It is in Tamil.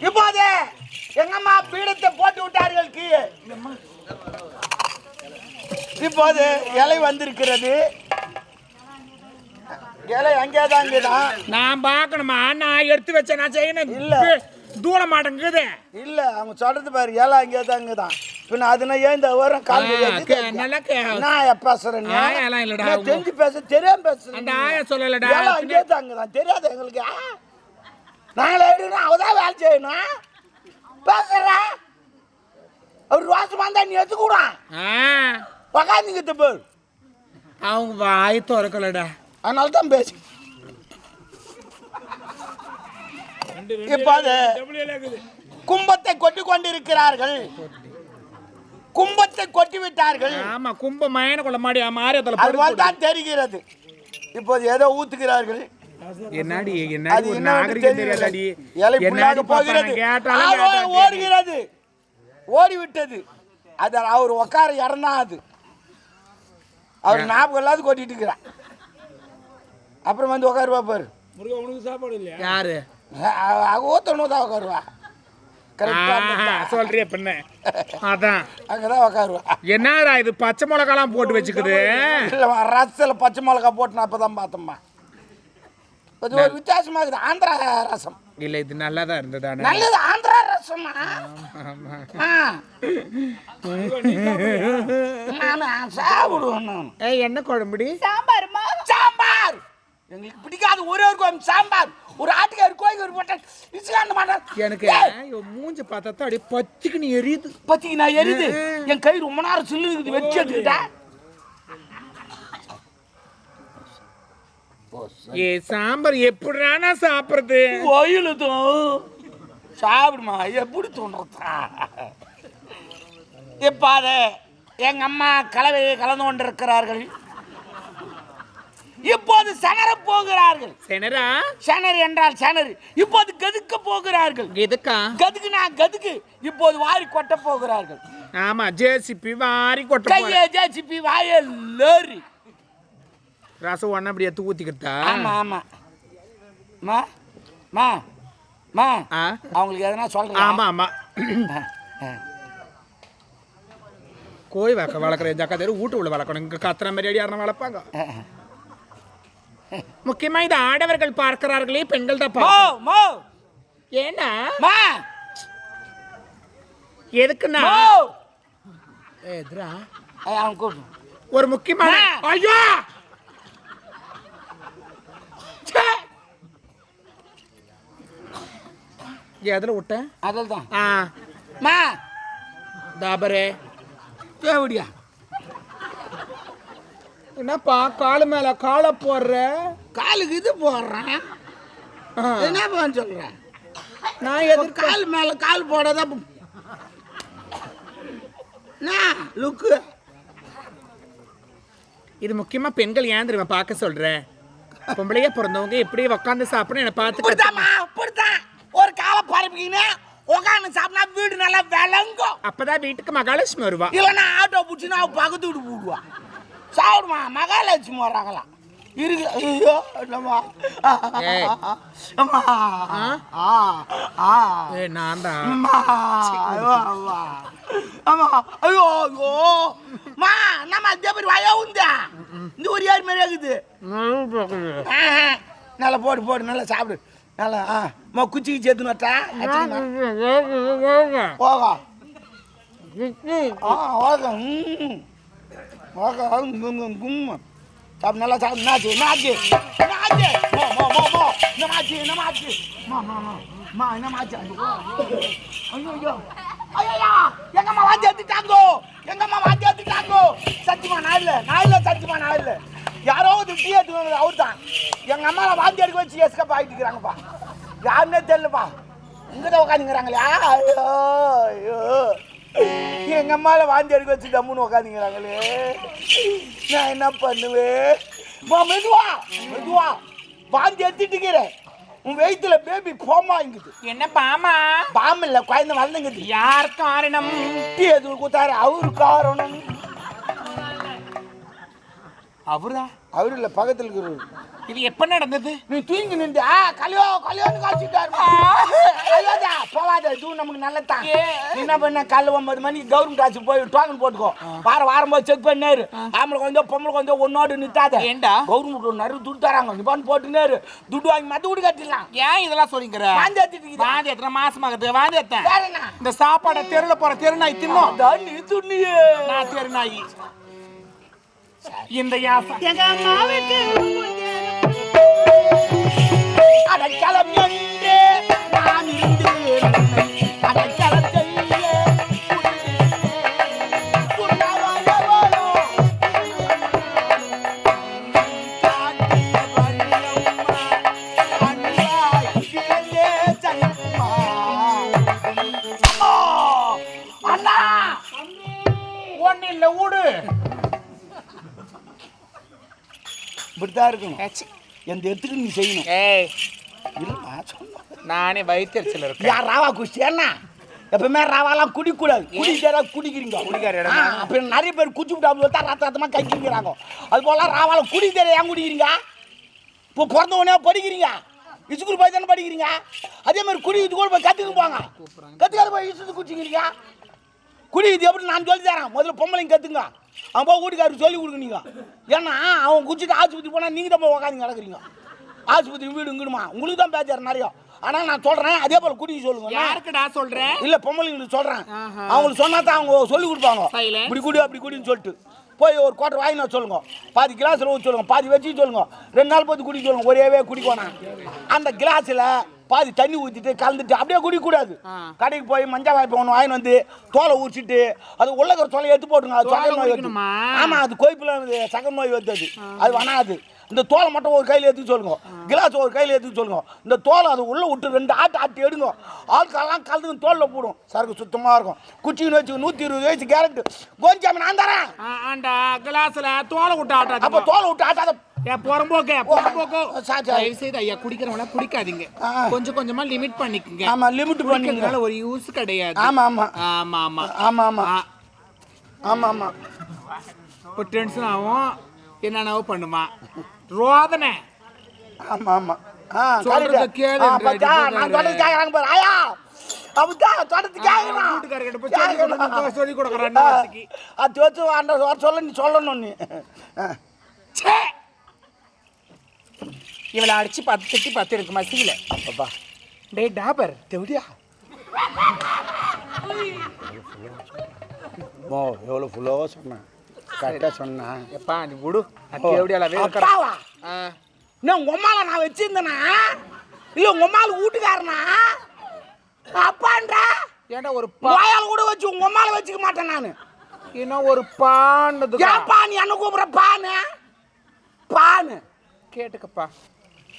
இப்போது எங்கம்மா பீடத்தை போட்டு விட்டார்கள் கீழே. இப்போது இலை வந்திருக்கிறது. இலை அங்கேதான் அங்கேதான் நான் பார்க்கணுமா? நான் எடுத்து வச்சேன். நான் செய்யணும். இல்ல. தூர மாட்டேங்குது. இல்ல அவங்க சொல்றது பாரு இலை அங்கேதான் அங்கேதான் பின்ன அதுனா ஏன் இந்த வரும் கால் நான் பேசுறேன்? தெரிஞ்சு பேச தெரியாம பேசுறேன். சொல்லலடா. இலை அங்கேதான் அங்கேதான் தெரியாது எங்களுக்கு? நாங்களே எடுக்கணும் அவதான் வேலை செய்யணும். பேசுறேன் அவர் ரோசமா இருந்தா நீ எடுத்துக்கூடான் ஆ, உக்காந்துக்கிட்டு போய் அவங்க வாய் திறக்கலடா. அதனால தான் பேசு இப்போ அது கும்பத்தை கொட்டி கொண்டிருக்கிறார்கள். கும்பத்தை கொட்டி விட்டார்கள். ஆமா கும்ப மயன கொள்ள மாடி மாரியத்துல அது போல் தான் தெரிகிறது. இப்போது ஏதோ ஊத்துகிறார்கள். என்னடி என்னடி ஒரு நாகரிகம் தெரியாதடி? என்னடி போகிறது? கேட்டாலும் ஓடுகிறது. ஓடி விட்டது அது அவர் உட்கார இடம் தான் அது அவர் ஞாபகம் இல்லாத கொட்டிட்டு இருக்கிறான் அப்புறம் வந்து உட்காருவா பாரு. யாரு? ஊத்தணும் தான் உட்காருவா சொல்றிய பின்ன அதான். அங்கதான் உட்காருவா என்னடா இது பச்சை மிளகாலாம் போட்டு வச்சுக்குது? ரசத்தில் பச்சை மிளகா போட்டு நான் இப்போ தான் பார்த்தேம்மா. அது ஒரு வித்தியாசமா இருக்குது. ஆந்திரா ரசம். இல்ல இது நல்லா தான் இருந்ததானே நல்லது ஆந்திரா ரசமா. நான் சாப்பிடுவேன் நான். ஏய் என்ன குழம்புடி? சாம்பாருமா? சாம்பார்! எங்களுக்கு பிடிக்காத ஒரே ஒரு கோயம் சாம்பார். ஒரு ஆட்டுக்காரு கோயில் ஒரு போட்டேன் இசுகாண்ட மாட்டேன். எனக்கு மூஞ்சி பார்த்தா தான் அப்படியே பச்சிக்கு நீ எரியுது. பத்திக்கு நான் எரியுது என் கை ரொம்ப நேரம் சில்லு இருக்குது வச்சு எடுத்துக்கிட்டேன் ஏ சாம்பார் எப்படிடா சாப்பிடுறது? கோயிலுதும் சாப்பிடுமா? எப்படி தோன்றதா இப்போ அது எங்க அம்மா கலவை கலந்து கொண்டிருக்கிறார்கள் இப்போது சனர போகிறார்கள். செனரா சனர் என்றால் சனர் இப்போது கதுக்க போகிறார்கள். எதுக்கா? கதுக்கு நான் கதுக்கு. இப்போது வாரி கொட்ட போகிறார்கள். ஆமா ஜேசிபி வாரி கொட்ட கையை ஜேசிபி வாய லேரி. ரசம் ஒண்ணு அப்படியே எடுத்து ஊத்திக்கிட்டா ஆமா ஆமா. மா மா மா. அவங்களுக்கு எதனா சொல்றேன் ஆமா ஆமா. கோழி வளர்க்க வளர்க்குற இந்த அக்கா தெரு வீட்டு உள்ள வளர்க்கணும். இங்க கத்துற மாதிரி அடி யாரும் வளர்ப்பாங்க. முக்கியமா இது ஆடவர்கள் பார்க்கிறார்களே பெண்கள் தான் ஏன்னா எதுக்குன்னா எதுரா? அவன் கூப்பிடு. ஒரு முக்கியமான. ஐயோ! எதுல விட்டேன் அதில் தான் ஆ. மா. தாபரே தேவடியா என்னப்பா காலு மேல காலை போடுற? காலுக்கு இது போடுறேன் ஆ. என்ன பண்ண சொல்றேன் நான் எதுக்கு கால் மேல கால் போடாத லுக்கு. இது முக்கியமா பெண்கள் ஏன் தெரியுமா பார்க்க சொல்றேன் பொம்பளையே பிறந்தவங்க எப்படி உட்காந்து சாப்பிடணும் என்னை பார்த்து கத்து- இப்படித்தாம்மா இப்படித்தான் ஒரு காலை பரப்பிக்கின்னு உட்காந்து சாப்பிட்டா வீடு நல்லா விளங்கும். அப்பதான் வீட்டுக்கு மகாலட்சுமி வருவா. இல்லைன்னா ஆட்டோ பிடிச்சின்னா அவ பக்கத்து வீடு போடுவா. சாப்பிடுமா? மகாலட்சுமி வர்றாங்களாம் இருக்கு. ஐயோ என்னம்மா? நான் தான் அம்மா ஐயோ ஐயோ. மா நம்ம அதே மாதிரி வயா உந்தா இந்த ஒரு மாதிரி இருக்குது ஆஹா. நல்லா போடு போடு நல்லா சாப்பிடு. நல்லா ஆ மா குச்சிக்கு சேர்த்துன்னு வரட்டா போகா ஆ ஓகே ம் ஓகே கும் சாப்பிடு நல்லா சாப்பிடு என்னாச்சு என்னாச்சு என்னாச்சு மோ மோ மோ மோ என்னமாச்சு என்னமாச்சு மா மா மா மா என்னமாச்சு ஐயோ ஐயோ ஐயோ எங்கம்மா வாந்தி எடுத்துட்டாங்கோ எங்கம்மா வாந்தி எடுத்துட்டாங்கோ சத்தியமா நான் இல்லை நான் இல்லை சத்தியமா நான் இல்லை யாரோ ஒரு டீ எடுத்துக்கணும் அவர் தான் எங்கள் அம்மா வாந்தி எடுக்க வச்சு எஸ்கப் ஆகிட்டு இருக்கிறாங்கப்பா யாருன்னே தெரியலப்பா. இங்கே தான் உட்காந்துங்கிறாங்களே ஐயோ ஐயோ. எங்க அம்மால வாந்தி எடுக்க வச்சு டம்முன்னு உட்காந்துங்கிறாங்களே நான் என்ன பண்ணுவேன்? மெதுவா மெதுவா. வாந்தி எடுத்துட்டுக்கிறேன் உன் வயிற்றுல பேபி போமா இங்குது. என்ன பாமா? பாம்பு இல்லை குழந்தை வளர்ந்துங்குது. யார் காரணம்? டீ எதுவும் கொடுத்தாரு அவரு காரணம்? அவர்தான் அவரு? இல்லை பக்கத்தில் இருக்கிறவர். இது எப்ப நடந்தது? நீ தூங்கி நின்று கல்யோ கல்யோன்னு காய்ச்சிட்டாரு. கல்யோதா போவாத இது நமக்கு நல்லதான் என்ன பண்ண காலைல ஒன்பது மணிக்கு கவர்மெண்ட் ஆச்சு போய் டோக்கன் போட்டுக்கோ. வாரம் வாரம் போய் செக் பண்ணாரு ஆம்பளை கொஞ்சம் பொம்பளை கொஞ்சம் ஒன்னோடு நிட்டாத ஏன்டா? கவர்மெண்ட் நிறைய துட்டு தராங்க நீ பண்ணு போட்டுனாரு. துட்டு வாங்கி மத்த வீடு கட்டிடலாம். ஏன் இதெல்லாம் சொல்லிங்கிற வாந்தி இருக்குதா? வாந்தி எத்தனை மாசமா வாந்தி என்ன? இந்த சாப்பாடை தெருல போற தெரு நாய் தின்னோம். நான் தெரு நாய் இந்த யாசம் எங்க அம்மாவுக்கு அடைக்கலம் இப்படித்தான் இருக்கணும். எந்த இடத்துக்கு நீ செய்யணும். ஏய். இல்லைம்மா சொன்னா நானே வயிற்றுச்சல் இருக்கேன். யார் ராவா என்ன எப்பவுமே ராவாலாம் குடிக்கூடாது. குடிக்கிறா குடிக்கிறீங்க. குடிக்கிற இடம் அப்ப நிறைய பேர் குச்சி விட்டு தான் ரத்த ரத்தமாக கஞ்சிக்கிறாங்க அது போல ராவால குடி தெரிய ஏன் குடிக்கிறீங்க? இப்போ பிறந்த உடனே படிக்கிறீங்க. ஸ்கூல் போய் தானே படிக்கிறீங்க. அதே மாதிரி குடி இது கூட போய் கற்றுக்கு போங்க. கற்றுக்காத போய் இசுத்து குடிச்சிக்கிறீங்க. குடி இது எப்படி நான் சொல்லி தரேன். முதல்ல பொம்பளைங்க கற்றுங்க அவன் போய் வீட்டுக்காரருக்கு சொல்லி கொடுக்குறீங்க ஏன்னா அவன் குடிச்சிட்டு ஆஸ்பத்திரி போனால் நீங்கள் தான் போய் உக்காந்து கிடக்குறீங்க ஆஸ்பத்திரி வீடு இங்கிடுமா? உங்களுக்கு தான் பேச்சார் நிறைய. ஆனால் நான் சொல்கிறேன் அதே போல் குடிக்க சொல்லுங்க. யாருக்குடா சொல்ற? இல்ல பொம்பளைங்களுக்கு சொல்றேன். அவங்களுக்கு சொன்னா தான் அவங்க சொல்லி கொடுப்பாங்க. இப்படி குடி அப்படி குடின்னு சொல்லிட்டு. போய் ஒரு குவார்டர் வாங்கி நான் சொல்லுங்க. பாதி கிளாஸ்ல ஊற்றி சொல்லுங்க. பாதி வச்சு சொல்லுங்க. ரெண்டு நாள் போது குடிக்க சொல்லுங்க. ஒரேவே குடிக்கணும் அந்த கிளாஸ்ல பாதி தண்ணி ஊற்றிட்டு கலந்துட்டு அப்படியே குடிக்கக்கூடாது. கடைக்கு போய் மஞ்சள் வாய்ப்பு ஒன்று வாங்கி வந்து தோலை உரிச்சிட்டு அது உள்ள இருக்கிற தோலை எடுத்து போட்டுங்க அது சக்கரை நோய் வருது உரிக்கணுமா? ஆமா அது கொய்ப்புல சக்கரை நோய் வருது அது வனாது இந்த தோலை மட்டும் ஒரு கையில் எடுத்து சொல்லுங்க. கிளாஸ் ஒரு கையில் எடுத்து சொல்லுங்க. இந்த தோலை அது உள்ள விட்டு ரெண்டு ஆட்டு ஆட்டி எடுங்க. ஆட்கள்லாம் கலந்து தோலில் போடும். சரக்கு சுத்தமாக இருக்கும். குச்சின்னு வச்சு நூற்றி இருபது வயசு கேரட் கொஞ்சம் நான் தரேன். கிளாஸ்ல தோலை விட்டு அப்போ ஆட்டாத தோலை விட்டு ஆட்டாத ஏன் புறம்போக்க புறம்போக்கோ தயவு செய்து ஐயா குடிக்கிறவங்கள குடிக்காதீங்க. கொஞ்சம் கொஞ்சமா லிமிட் பண்ணிக்கங்க. ஆமாம் லிமிட் பண்ணிங்க குடிக்கிறதுனால ஒரு யூஸ் கிடையாது. ஆமாம் ஆமா. ஆமா ஆமாம் ஆமாம் ஆ, ஆமாம் ஆமாம் இப்போ டென்ஷன் ஆகும். என்னென்னவோ பண்ணுமா? ரோதனை. ஆமாம் ஆமாம் ஆ சொல்றத. கேளு. நான் தொடர்ந்து கேட்குறாங்க பாரு. போய் சொல்லி கொடுக்குறேன் சொல்ல நீ சொல்லணும் நீ. ச்சே! இவளை அடிச்சு பத்து திட்டி பத்து இருக்கு மசியில. அப்பா. டேய் டாபர் தேவடியா மோ எவ்வளோ ஃபுல்லாக சொன்னேன் கரெக்டாக சொன்னேன் எப்பா நீ விடு. அது எப்படியால அப்பாவா? என்ன உங்க அம்மால நான் வச்சிருந்தேனா? இல்ல உங்க அம்மால வீட்டுக்காரனா? அப்பான்ற? ஏன்டா ஒரு பா வாயால கூட வச்சு உங்க அம்மால வச்சுக்க மாட்டேன் நான். இன்னும் ஒரு பாண்டது ஏன்பா நீ என்ன கூப்பிடுற? பானு? பானு. கேட்டுக்கப்பா.